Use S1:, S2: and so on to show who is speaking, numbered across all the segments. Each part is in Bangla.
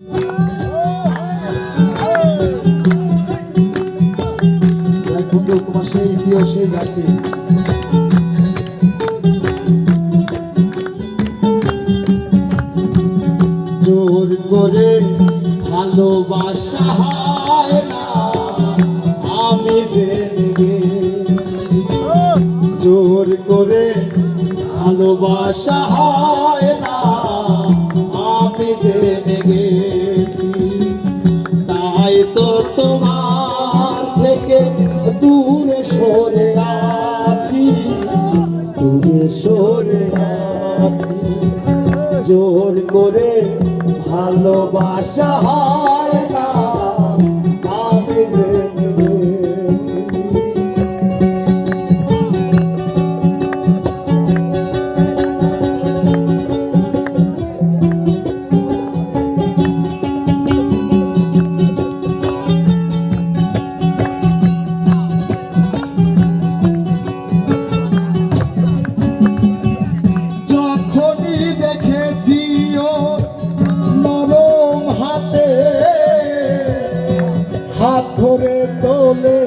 S1: তোমার জোর করে ভালোবাসা আমি জেনে জোর করে ভালোবাসা হয় না। দূরে সরে আছি দূরে সরে আছি। জোর করে ভালোবাসা হয় হাত ধরে চলেছ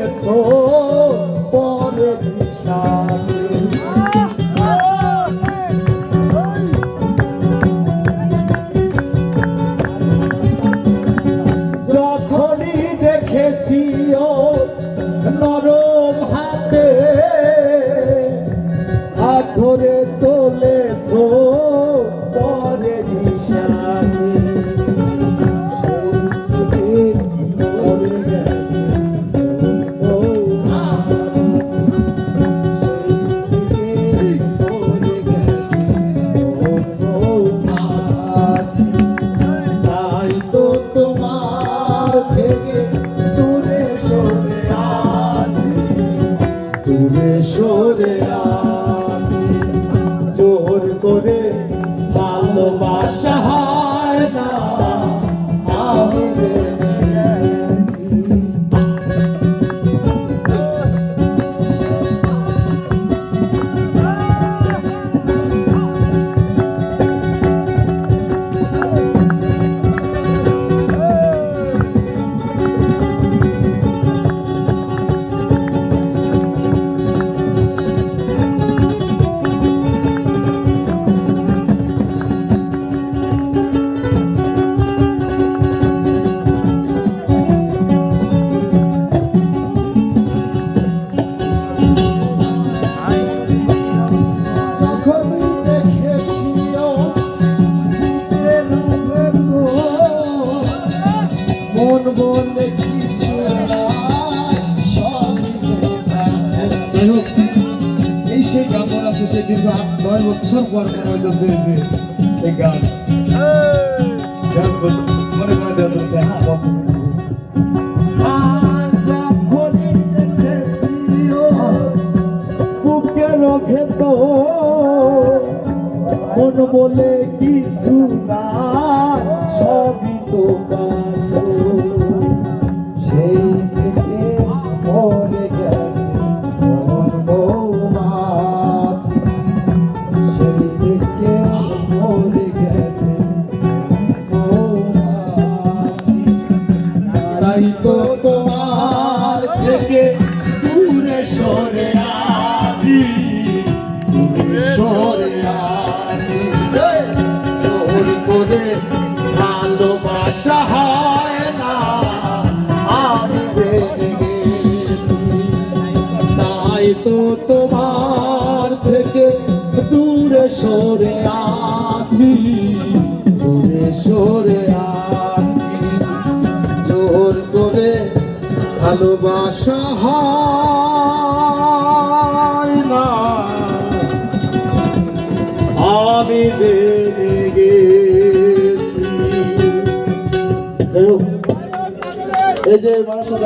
S1: সেই মনে আছে সেই দীর্ঘ নয় বছর পর মনে হইতেছে যে এই গান। মনে করে দেওয়া হ্যাঁ, মন বলে কিছু না সবই তো সেই সরে আসি দূরে সরে আসি। জোর করে ভালোবাসা হয় না। আমি গেছি। এই যে মানুষটা